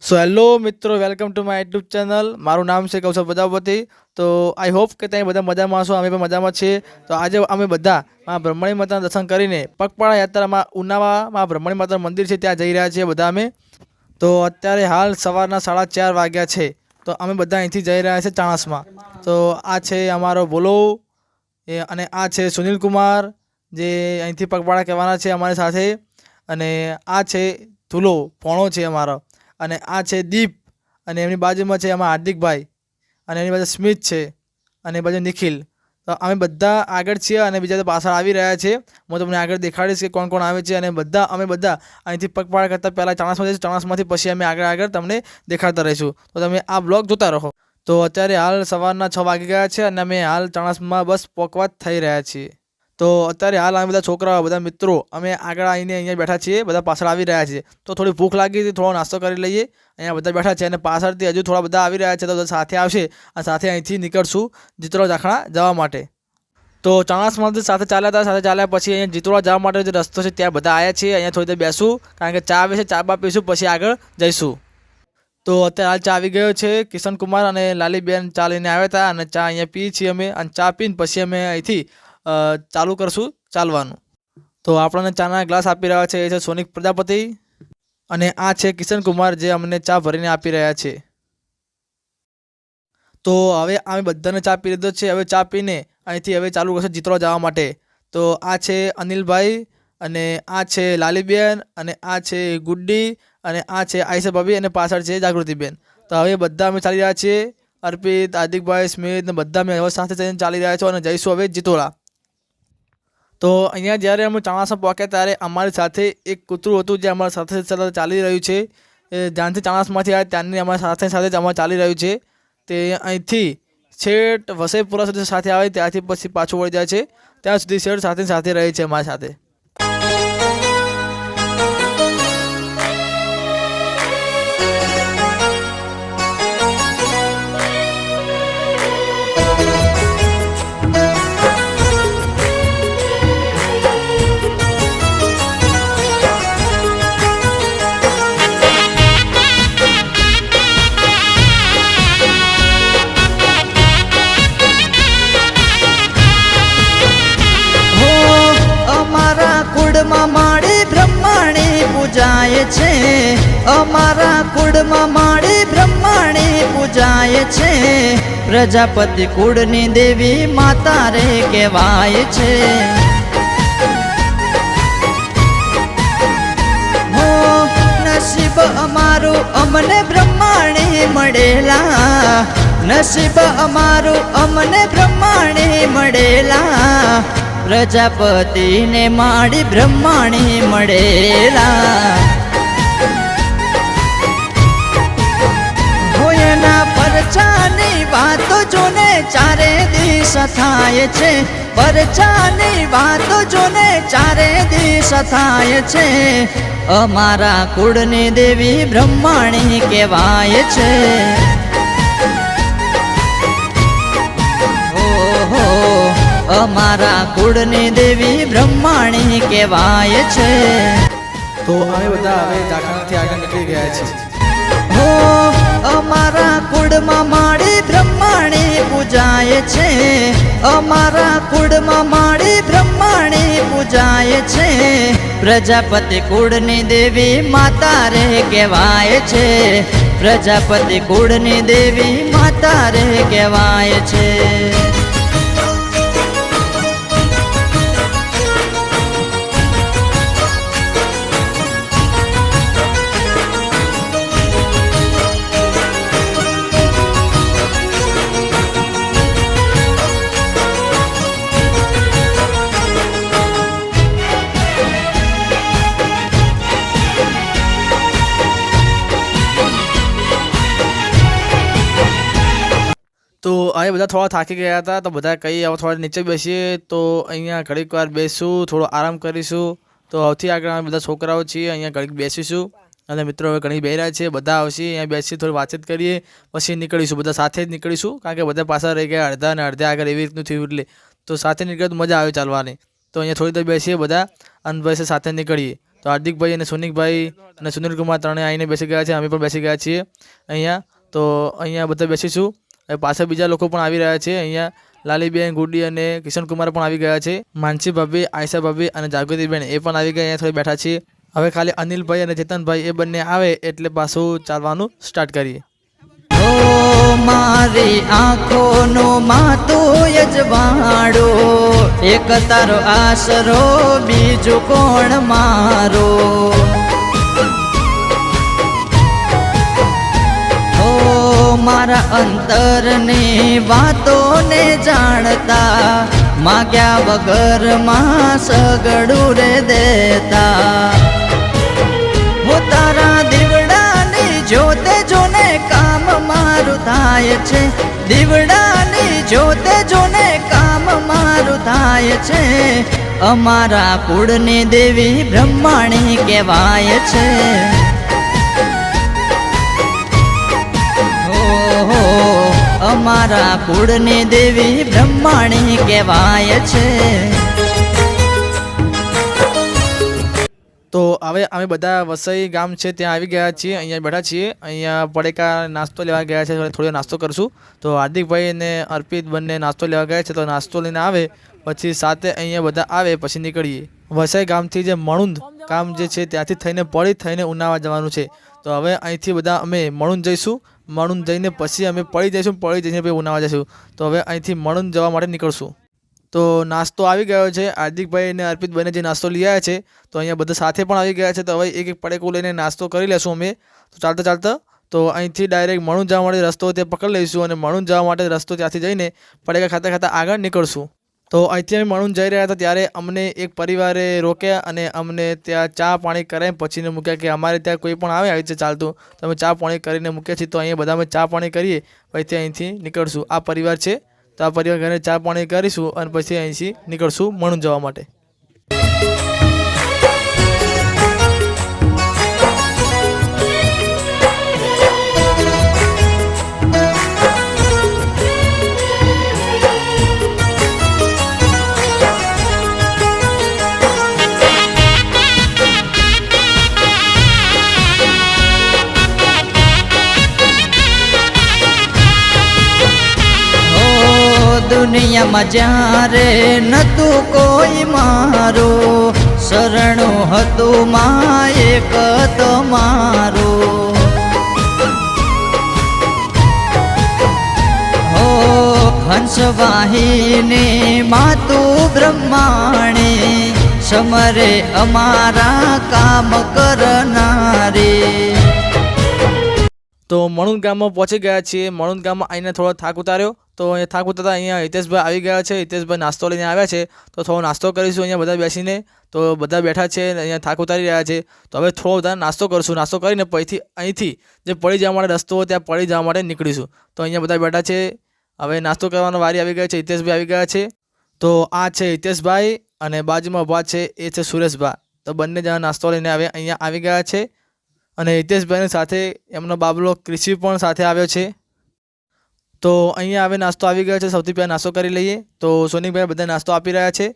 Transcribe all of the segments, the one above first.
સો hello મિત્રો. Welcome to my YouTube channel મારું નામ છે કૌશલ પ્રજાપતિ. તો આઈ હોપ કે ત્યાં બધા મજામાં છો અમે પણ મજામાં છીએ. તો, આજે અમે બધા માં બ્રહ્મણી માતાના દર્શન કરીને પગપાળા યાત્રામાં ઉનાવામાં બ્રહ્મણી માતાનું મંદિર છે, ત્યાં જઈ રહ્યા છીએ બધા અમે. તો, અત્યારે હાલ સવારના સાડા ચાર વાગ્યા છે. તો, અમે બધા અહીંથી જઈ રહ્યા છીએ ચાણસમાં. તો, આ છે અમારો બોલો એ, અને આ છે સુનિલ કુમાર, જે અહીંથી પગપાળા કહેવાના છે અમારી સાથે. અને આ છે ધૂલો, પોણો છે અમારો. અને આ છે દીપ, અને એમની બાજુમાં છે એમાં હાર્દિકભાઈ, અને એની બાજુ સ્મિત છે, અને બાજુ નિખિલ. તો અમે બધા આગળ છીએ અને બીજા તો પાછળ આવી રહ્યા છે. હું તમને આગળ દેખાડીશ કે કોણ કોણ આવે છે અને બધા, અમે બધા અહીંથી પગપાળા કરતાં પહેલાં ચાણસમાં જઈશું. ચાણસમાંથી પછી અમે આગળ આગળ તમને દેખાડતા રહીશું. તો તમે આ બ્લોગ જોતા રહો. તો અત્યારે હાલ સવારના છ વાગી ગયા છે અને અમે હાલ ચાણસમાં બસ પોકવા થઈ રહ્યા છીએ. તો અત્યારે હાલ અમે બધા છોકરાઓ, બધા મિત્રો, અમે આગળ આવીને અહીંયા બેઠા છીએ, બધા પાછળ આવી રહ્યા છીએ તો થોડી ભૂખ લાગી હતી, થોડો નાસ્તો કરી લઈએ. અહીંયા બધા બેઠા છે અને પાછળથી હજુ થોડા બધા આવી રહ્યા છે, તો બધા સાથે આવશે. અને સાથે અહીંથી નીકળશું જીતરો જાખણા જવા માટે. તો ચાણસમાંથી સાથે ચાલ્યા હતા, સાથે ચાલ્યા પછી અહીંયા જીતોડા જવા માટે જે રસ્તો છે, ત્યાં બધા આવ્યા છીએ. અહીંયા થોડી દેર બેસું, કારણ કે ચા આવે છે, ચા બા પીશું, પછી આગળ જઈશું. તો અત્યારે હાલ ચા આવી ગયો છે કિશન કુમાર અને લાલીબેન ચા લઈને આવ્યા હતા અને ચા અહીંયા પીએ છીએ અમે અને ચા પીને પછી અમે અહીંથી ચાલુ કરશું ચાલવાનું. તો આપણને ચાના ગ્લાસ આપી રહ્યા છે, એ છે સોનિક પ્રજાપતિ અને આ છે કિશન કુમાર જે અમને ચા ભરીને આપી રહ્યા છે. તો હવે અમે બધાને ચા પી લીધો છે, હવે ચા પીને અહીંથી હવે ચાલુ કરશે ચિત્રો જવા માટે. તો આ છે અનિલભાઈ અને આ છે લાલીબેન અને આ છે ગુડ્ડી અને આ છે આઈસા ભાભી અને પાછળ છે જાગૃતિબેન. તો હવે બધા અમે ચાલી રહ્યા છીએ. અર્પિત, હાર્દિકભાઈ, સ્મિત બધા અમે હવે સાથે થઈને ચાલી રહ્યા છો અને જઈશું હવે જીતોડા. તો અહીંયા જ્યારે અમે ચાણાસા પહોંચ્યા ત્યારે અમારી સાથે એક કૂતરું હતું જે અમારા સાથે સાથે ચાલી રહ્યું છે. જ્યાંથી ચાણાસમાંથી આવ્યા ત્યાંની અમારી સાથે સાથે જ અમારે ચાલી રહ્યું છે. તે અહીંથી છેટ વસેપુરા સુધી સાથે આવે ત્યાંથી પછી પાછું વળી જાય છે. ત્યાં સુધી શેઠ સાથે સાથે રહે છે અમારી સાથે. અમારા કુળમાં માળી બ્રહ્માણે પૂજાય છે. પ્રજાપતિ કુળની દેવી માતા રે કહેવાય છે. નસીબ અમારું અમને બ્રહ્માણે મળેલા. નસીબ અમારું અમને બ્રહ્માણે મળેલા. પ્રજાપતિને માડી બ્રહ્માણી મળેલા. પરચાની વાતો જોને ચારે દિશ થાય છે. પરચાની વાતો જોને ચારે દિશ થાય છે. અમારા કુળની દેવી બ્રહ્માણી કહેવાય છે. ઓહો, અમારા કુળની દેવી બ્રહ્માણી કહેવાય છે. તો અમે બધા હવે જાખણાથી આગળ નીકળી ગયા છીએ. અમારા કુળમાં માળી બ્રહ્માણી પૂજાય છે. અમારા કુળમાં માળી બ્રહ્માણી પૂજાય છે. પ્રજાપતિ કુળની દેવી માતા રે કહેવાય છે. પ્રજાપતિ કુળની દેવી માતા રે કહેવાય છે. તો અહીં બધા થોડા થાકી ગયા હતા, તો બધા કહીએ હવે થોડા નીચે બેસીએ, તો અહીંયા ઘડીક વાર બેસીશું થોડો આરામ કરીશું. તો સૌથી આગળ અમે બધા છોકરાઓ છીએ, અહીંયા ઘડીક બેસીશું. અને મિત્રો હવે ઘણી રહ્યા છે, બધા આવશે, અહીંયા બેસી થોડી વાતચીત કરીએ, પછી નીકળીશું, બધા સાથે જ નીકળીશું, કારણ કે બધા પાછા રહી ગયા અડધા અને અડધા આગળ એવી રીતનું થયું એટલે. તો સાથે નીકળે તો મજા આવે ચાલવાની. તો અહીંયા થોડી દેર બેસીએ બધા, અને પછી સાથે નીકળીએ. તો હાર્દિકભાઈ અને સોનિકભાઈ અને સુનિલકુમાર ત્રણેય આવીને બેસી ગયા છે, અમે પણ બેસી ગયા છીએ અહીંયા. તો અહીંયા બધા બેસીશું. હવે પાછળ બીજા લોકો પણ આવી રહ્યા છે. અહીંયા લાલીબેન ગુડી અને કિશનકુમાર પણ આવી ગયા છે. માનસી ભાભી, આયશા ભાભી અને જાગૃતિબેન એ પણ આવી ગયા. અહીંયા થોડી બેઠા છે હવે ખાલી અનિલભાઈ અને ચેતનભાઈ એ બંને આવે એટલે પાછું ચાલવાનું સ્ટાર્ટ કરીએ. મારી આંખોનો માતો યજવાડો એક તારો આશરો, બીજું કોણ મારો? મારા અંતરની વાતોને જાણતા, માગ્યા વગરમાં સગડું રે દેતા. હું તારા દીવડાની જોતે જોને કામ મારું થાય છે, દીવડાની જોતે જોને કામ મારું થાય છે. અમારા કુળની દેવી બ્રહ્માણી કહેવાય છે. અમારા કુળની દેવી બ્રહ્માણી કહેવાય છે. તો હવે અમે બધા વસઈ ગામ છે, ત્યાં આવી ગયા છીએ, અહીંયા બેઠા છીએ, અહીંયા પડેકા નાસ્તો લેવા ગયા છે થોડો નાસ્તો કરશું. તો હાર્દિકભાઈ અને અર્પિત બંને નાસ્તો લેવા ગયા છે, તો નાસ્તો લઈને આવે, પછી સાથે અહીંયા બધા આવે, પછી નીકળીએ. વસઈ ગામથી જે મણુંદ ગામ જે છે, ત્યાંથી થઈને પડી થઈને ઉનાવા જવાનું છે. તો હવે અહીંથી બધા અમે મણુંદ જઈશું. મણુંદ જઈને પછી અમે પડી જઈશું, પડી જઈને પછી ઉનાવા જઈશું. તો હવે અહીંથી મણુંદ જવા માટે નીકળશું. તો નાસ્તો આવી ગયો છે. હાર્દિકભાઈ અને અર્પિત બંને જે નાસ્તો લઈ આવ્યા છે, તો અહીંયા બધા સાથે પણ આવી ગયા છે. તો હવે એક એક પડેકું લઈને નાસ્તો કરી લેશું અમે. તો ચાલતા ચાલતા, તો અહીંથી ડાયરેક્ટ મણું જવા માટે રસ્તો તે પકડી લઈશું અને મણું જવા માટે રસ્તો ત્યાંથી જઈને પડેકા ખાતા ખાતા આગળ નીકળશું. તો અહીંથી અમે મણું જઈ રહ્યા હતા ત્યારે અમને એક પરિવારે રોક્યા અને અમને ત્યાં ચા પાણી કરાવી પછીને મૂક્યા કે અમારે ત્યાં કોઈ પણ આવે આવી રીતે ચાલતું. તો અમે ચા પાણી કરીને મૂક્યા છીએ. તો અહીંયા બધા અમે ચા પાણી કરીએ પછી અહીંથી નીકળશું. આ પરિવાર છે. તો આ પરિવાર ઘરે ચા પાણી કરીશું અને પછી અહીંથી નીકળશું મણું જવા માટે. દુનિયામાં જ્યારે નતું કોઈ મારો, શરણો હતું માં એક મારો. હો, હંસવાહિની માતું બ્રહ્માણી, સમરે અમારા કામ કરનારી. તો મણુંદ ગામમાં પહોંચી ગયા છીએ. મણુંદ ગામમાં આવીને થોડો થાક ઉતાર્યો. તો અહીંયા થાક ઉતરતા અહીંયા હિતેશભાઈ આવી ગયા છે. હિતેશભાઈ નાસ્તો લઈને આવ્યા છે. તો થોડો નાસ્તો કરીશું અહીંયા બધા બેસીને. તો બધા બેઠા છે અહીંયા થાક ઉતારી રહ્યા છે. તો હવે થોડો બધા નાસ્તો કરીશું. નાસ્તો કરીને પછી અહીંથી જે પડી જવા માટે રસ્તો ત્યાં પડી જવા માટે નીકળીશું. તો અહીંયા બધા બેઠા છે. હવે નાસ્તો કરવાનો વારી આવી ગઈ છે. હિતેશભાઈ આવી ગયા છે. તો આ છે હિતેશભાઈ અને બાજુમાં ઊભા છે એ છે સુરેશભાઈ તો બંને જણા નાસ્તો લઈને આવે અહીંયા આવી ગયા છે. અને હિતેશભાઈની સાથે એમનો બાબલો ક્રિશી પણ સાથે આવ્યો છે. તો અહીંયા હવે નાસ્તો આવી ગયો છે. સૌથી પહેલાં નાસ્તો કરી લઈએ. તો સોનિકભાઈ બધા નાસ્તો આપી રહ્યા છે.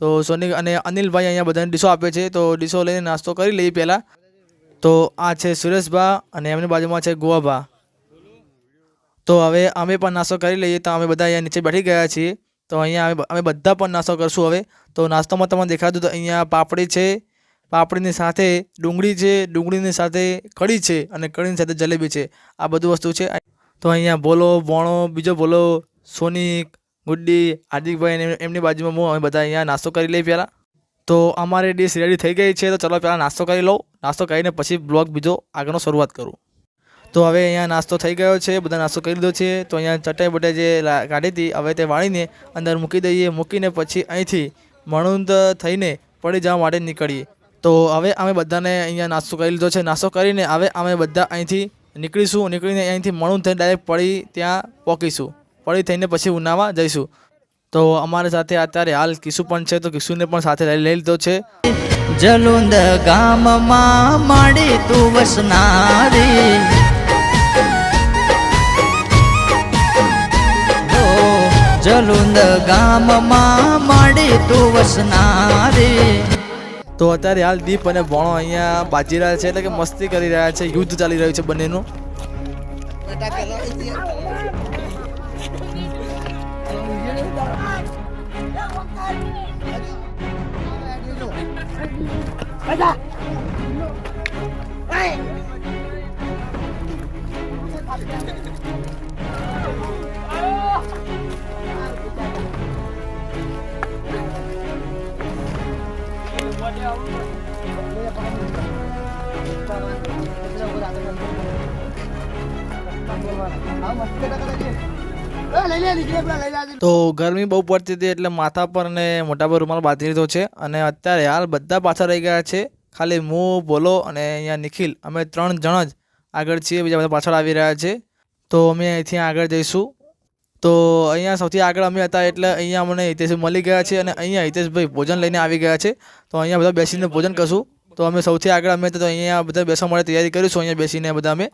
તો સોનિક અને અનિલભાઈ અહીંયા બધાને ડીશો આપે છે. તો ડીશો લઈને નાસ્તો કરી લઈએ પહેલાં. તો આ છે સુરેશભા અને એમની બાજુમાં છે ગોવાભા તો હવે અમે પણ નાસ્તો કરી લઈએ. તો અમે બધા અહીંયા નીચે બેઠી ગયા છીએ. તો અહીંયા અમે અમે બધા પણ નાસ્તો કરશું હવે. તો નાસ્તામાં તમને દેખાતું તો અહીંયા પાપડી છે. પાપડીની સાથે ડુંગળી છે. ડુંગળીની સાથે કઢી છે અને કઢીની સાથે જલેબી છે. આ બધું વસ્તુ છે. તો અહીંયા બોલો, બોણો, બીજો બોલો, સોનિક, ગુડ્ડી, હાર્દિકભાઈ એમની બાજુમાં હું, અમે બધા અહીંયા નાસ્તો કરી લઈએ પહેલાં. તો અમારી ડીશ રેડી થઈ ગઈ છે, તો ચલો પહેલાં નાસ્તો કરી લઉં. નાસ્તો કરીને પછી બ્લોગ બીજો આગળનો શરૂઆત કરું. તો હવે અહીંયા નાસ્તો થઈ ગયો છે, બધા નાસ્તો કરી લીધો છે. તો અહીંયા ચટાઈ બટાઈ જે કાઢી હતી, હવે તે વાળીને અંદર મૂકી દઈએ. મૂકીને પછી અહીંથી મણુંદ થઈને પડી જવા માટે નીકળીએ. તો હવે અમે બધાને અહીંયા નાસ્તો કરી લીધો છે. નાસ્તો કરીને હવે અમે બધા અહીંથી નીકળીશું, નીકળીને અહીંથી મણું થઈને ડાયરેક્ટ પડી ત્યાં પહોંચીશું પડી થઈને પછી ઉનાવા જઈશું. તો અમારી સાથે અત્યારે હાલ કિશુ પણ છે, તો કિશુને પણ સાથે લઈ લીધો છે. જલુંદ ગામમાં માડી તું વસનારી. જલુંદ ગામમાં માડી તું વસનારી. તો અત્યારે હાલ દીપ અને ભણો અહીંયા બાજી રહ્યા છે એટલે કે મસ્તી કરી રહ્યા છે, યુદ્ધ ચાલી રહ્યું છે બંનેનું. તો ગરમી બહુ પડતી હતી એટલે માથા પર ને મોટા પર રૂમાલ બાંધી લીધો છે અને અત્યારે હાલ બધા પાછળ રહી ગયા છે. ખાલી હું બોલો અને અહીંયા નિખિલ, અમે ત્રણ જણ જ આગળ છીએ, બીજા બધા પાછળ આવી રહ્યા છે. તો અમે અહીંથી આગળ જઈશું. તો અહીંયા સૌથી આગળ અમે હતા એટલે અહીંયા અમને હિતેશ મળી ગયા છે અને અહીંયા હિતેશભાઈ ભોજન લઈને આવી ગયા છે. તો અહીંયા બધા બેસીને ભોજન કરશું. તો અમે સૌથી આગળ અમે તો અહીંયા બધા બેસવા માટે તૈયારી કરીશું, અહીંયા બેસીને બધા અમે.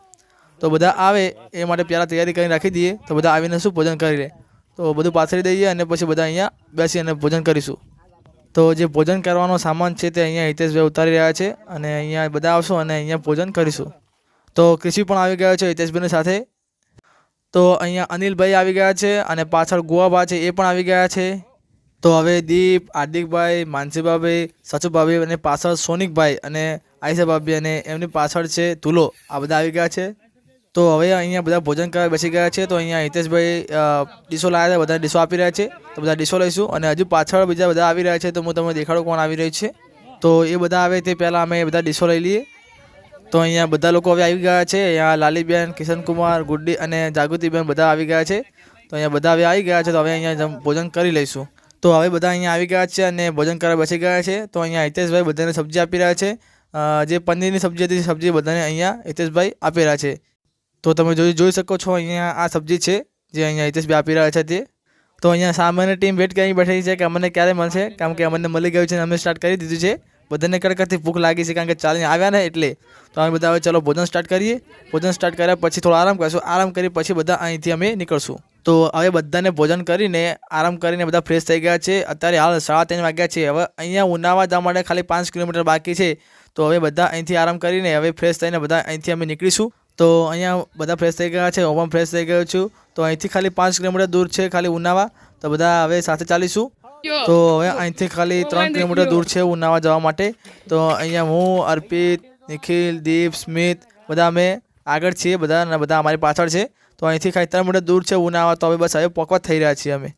તો બધા આવે એ માટે પહેલાં તૈયારી કરીને રાખી દઈએ. તો બધા આવીને શું ભોજન કરી લે. તો બધું પાથરી દઈએ અને પછી બધા અહીંયા બેસી અને ભોજન કરીશું. તો જે ભોજન કરવાનો સામાન છે તે અહીંયા હિતેશભાઈ ઉતારી રહ્યા છે અને અહીંયા બધા આવશું અને અહીંયા ભોજન કરીશું. તો કૃષિ પણ આવી ગયો છે હિતેશભાઈની સાથે. તો અહીંયા અનિલભાઈ આવી ગયા છે અને પાછળ ગોવાબા છે, એ પણ આવી ગયા છે. તો હવે દીપ, હાર્દિકભાઈ માનસીભાભાઈ સચુભાભી અને પાછળ સોનિકભાઈ અને આઈસાભાભી અને એમની પાછળ છે ધૂલો. આ બધા આવી ગયા છે. તો હવે અહીંયા બધા ભોજન કરવા બેસી ગયા છે. તો અહીંયા હિતેશભાઈ ડીશો લાવ્યા છે બધા ડીશો આપી રહ્યા છે. તો બધા ડીશો લઈશું અને હજુ પાછળ બીજા બધા આવી રહ્યા છે. તો હું તમને દેખાડું કોણ આવી રહ્યું છે. તો એ બધા આવે તે પહેલાં અમે બધા ડીશો લઈ લઈએ. તો અહીંયા બધા લોકો હવે આવી ગયા છે. અહીંયા લાલીબેન, કિશનકુમાર, ગુડ્ડી અને જાગૃતિબેન બધા આવી ગયા છે. તો અહીંયા બધા હવે આવી ગયા છે. તો હવે અહીંયા ભોજન કરી લઈશું. તો હવે બધા અહીંયા આવી ગયા છે અને ભોજન કરવા બેસી ગયા છે. તો અહીંયા હિતેશભાઈ બધાને સબ્જી આપી રહ્યા છે. જે પનીરની સબ્જી હતી સબ્જી બધાને અહીંયા હિતેશભાઈ આપી રહ્યા છે. તો તમે જોઈ જોઈ શકો છો, અહીંયા આ સબ્જી છે, જે અહીંયા હિતેશભાઈ આપી રહ્યા છે તે. તો અહીંયા સામાન્ય ટીમ વેટ કરી બેઠી છે કે અમને ક્યારે મળશે? કારણ કે અમને મળી ગયું છે અમે સ્ટાર્ટ કરી દીધું છે. બધાને કડકડથી ભૂખ લાગી છે કારણ કે ચાલીને આવ્યા ને એટલે. તો અમે બધા હવે ચલો ભોજન સ્ટાર્ટ કરીએ. ભોજન સ્ટાર્ટ કર્યા પછી થોડો આરામ કરીશું. આરામ કરી પછી બધા અહીંથી અમે નીકળશું. તો હવે બધાને ભોજન કરીને આરામ કરીને બધા ફ્રેશ થઈ ગયા છે. અત્યારે હાલ સાડા ત્રણ વાગ્યા છે. હવે અહીંયા ઉનાવા જવા માટે ખાલી પાંચ કિલોમીટર બાકી છે. તો હવે બધા અહીંથી આરામ કરીને હવે ફ્રેશ થઈને બધા અહીંથી અમે નીકળીશું. તો અહીંયા બધા ફ્રેશ થઈ ગયા છે. હું પણ ફ્રેશ થઈ ગયો છું. તો અહીંથી ખાલી પાંચ કિલોમીટર દૂર છે ખાલી ઉનાવા. તો બધા હવે સાથે ચાલીશું. તો હવે અહીંથી ખાલી ત્રણ કિલોમીટર દૂર છે ઉનાવા જવા માટે. તો અહીંયા હું અર્પિત નિખિલ દીપ સ્મિત બધા અમે આગળ છીએ બધા બધા અમારી પાછળ છે. તો અહીંથી ખાલી ત્રણ કિલોમીટર દૂર છે ઉનાવા તો હવે બસ હવે પહોંચવા થઈ રહ્યા છીએ અમે.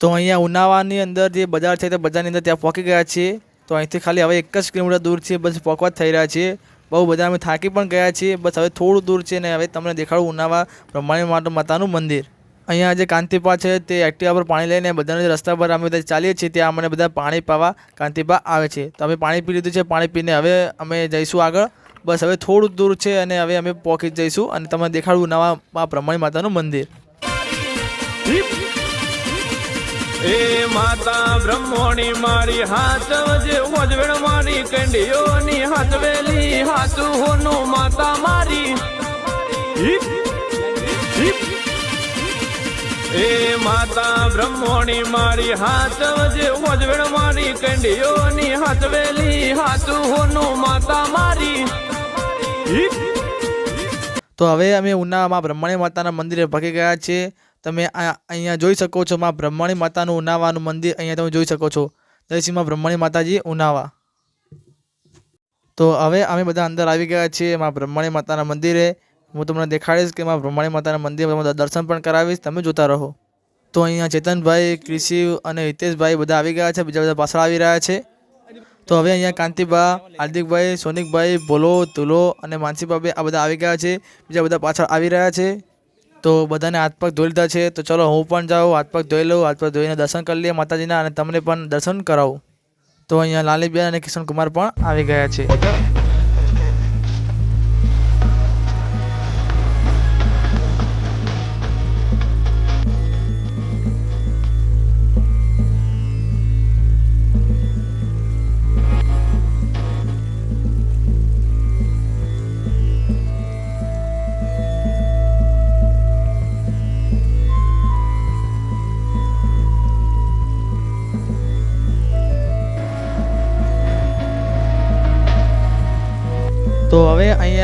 તો અહીંયા ઉનાવાની અંદર જે બજાર છે તે બજારની અંદર ત્યાં પહોંચી ગયા છીએ. તો અહીંથી ખાલી હવે એક જ કિલોમીટર દૂર છે બસ પહોંચવા થઈ રહ્યા છીએ. બહુ બધા અમે થાકી પણ ગયા છીએ બસ હવે થોડું દૂર છે ને હવે તમને દેખાડું ઉનાવા બ્રહ્માણી માતા માતાનું મંદિર. અહીંયા જે કાંતિપા છે તે એક્ટિવા પર પાણી લઈને બધાને જે રસ્તા પર અમે બધા ચાલીએ છીએ, ત્યાં અમને બધા પાણી પાવા કાંતિપા આવે છે. તો અમે પાણી પી લીધું છે, પાણી પીને હવે અમે જઈશું આગળ. બસ હવે થોડું દૂર છે અને હવે અમે પહોંચી જઈશું અને તમને દેખાડવું નવા બ્રહ્માણી માતાનું મંદિર. એ માતા બ્રહ્મોણી મારી હાચવજે વજવેણ મારી કંડીઓની હાચવેલી હાચું હોનું માતા મારી. માતા બ્રહ્મોણી મારી હાચવજે હોજવેણ મારી કંડીઓની હાચવેલી હાચું હોનું માતા મારી. તો હવે અમે ઉનામાં બ્રહ્માણી માતાના મંદિરે ભાગી ગયા છીએ તમે અહીંયા જોઈ શકો છો માં બ્રહ્માણી માતાનું ઉનાવાનું મંદિર અહીંયા તમે જોઈ શકો છો. જય બ્રહ્માણી માતાજી, ઉનાવા. તો હવે અમે બધા અંદર આવી ગયા છીએ માં બ્રહ્માણી માતાના મંદિરે. હું તમને દેખાડીશ કે માં બ્રહ્માણી માતાના મંદિરમાં દર્શન પણ કરાવીશ. તમે જોતા રહો. તો અહીંયા ચેતનભાઈ કૃષિ અને હિતેશભાઈ બધા આવી ગયા છે, બીજા બધા પાછળ આવી રહ્યા છે. તો હવે અહીંયા કાંતિબા હાર્દિકભાઈ, સોનિકભાઈ, ભોલો, તુલો અને માનસીભાઈ આ બધા આવી ગયા છે, બીજા બધા પાછળ આવી રહ્યા છે. તો બધાને હાથ પગ ધોઈ લીધા છે. તો ચલો હું પણ જાઉં, હાથ પગ ધોઈ લઉં, હાથ પગ ધોઈને દર્શન કરી લઈએ માતાજીના અને તમને પણ દર્શન કરાવું. તો અહીંયા લાલીબેન અને કિશન કુમાર પણ આવી ગયા છે.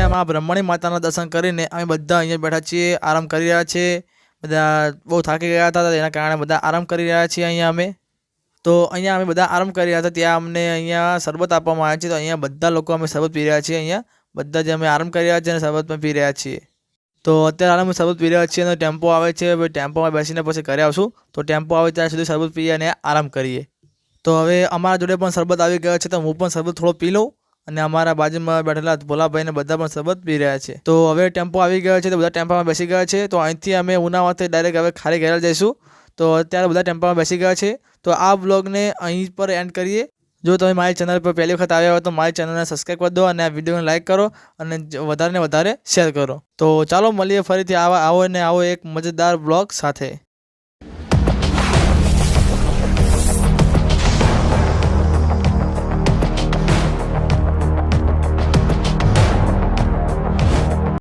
હવે બ્રહ્માણી માતાના દર્શન કરીને અમે બધા અહીંયા બેઠા છીએ, આરામ કરી રહ્યા છીએ. બધા બહુ થાકી ગયા હતા એના કારણે બધા આરામ કરી રહ્યા છીએ અહીંયા અમે. તો અહીંયા અમે બધા આરામ કરી રહ્યા હતા, ત્યાં અમને અહીંયા શરબત આપવામાં આવે છે. તો અહીંયા બધા લોકો અમે શરબત પી રહ્યા છીએ અહીંયા. બધા જે અમે આરામ કરી રહ્યા છીએ અને શરબત પણ પી રહ્યા છીએ. તો અત્યારે અમે શરબત પી રહ્યા છીએ અને ટેમ્પો આવે છે ટેમ્પોમાં બેસીને પછી ઘરે આવશું. તો ટેમ્પો આવે ત્યાં સુધી શરબત પીએ અને આરામ કરીએ. તો હવે અમારા જોડે પણ શરબત આવી ગયો છે, તો હું પણ શરબત થોડો પી લઉં. અને અમારા બાજુમાં બેઠેલા ભોલાભાઈને બધા પણ શરબત પી રહ્યા છે. તો હવે ટેમ્પો આવી ગયો છે તો બધા ટેમ્પામાં બેસી ગયા છે. તો અહીંથી અમે ઉનામાંથી ડાયરેક્ટ હવે ખાલી ઘેર જઈશું. તો અત્યારે બધા ટેમ્પામાં બેસી ગયા છે. તો આ બ્લોગને અહીં પર એન્ડ કરીએ. જો તમે મારી ચેનલ પર પહેલી વખત આવ્યા હોય તો મારી ચેનલને સબસ્ક્રાઈબ કરી દો અને આ વિડીયોને લાઇક કરો અને વધારે ને વધારે શેર કરો. તો ચાલો મળીએ ફરીથી આવા આવો ને આવો એક મજેદાર બ્લોગ સાથે.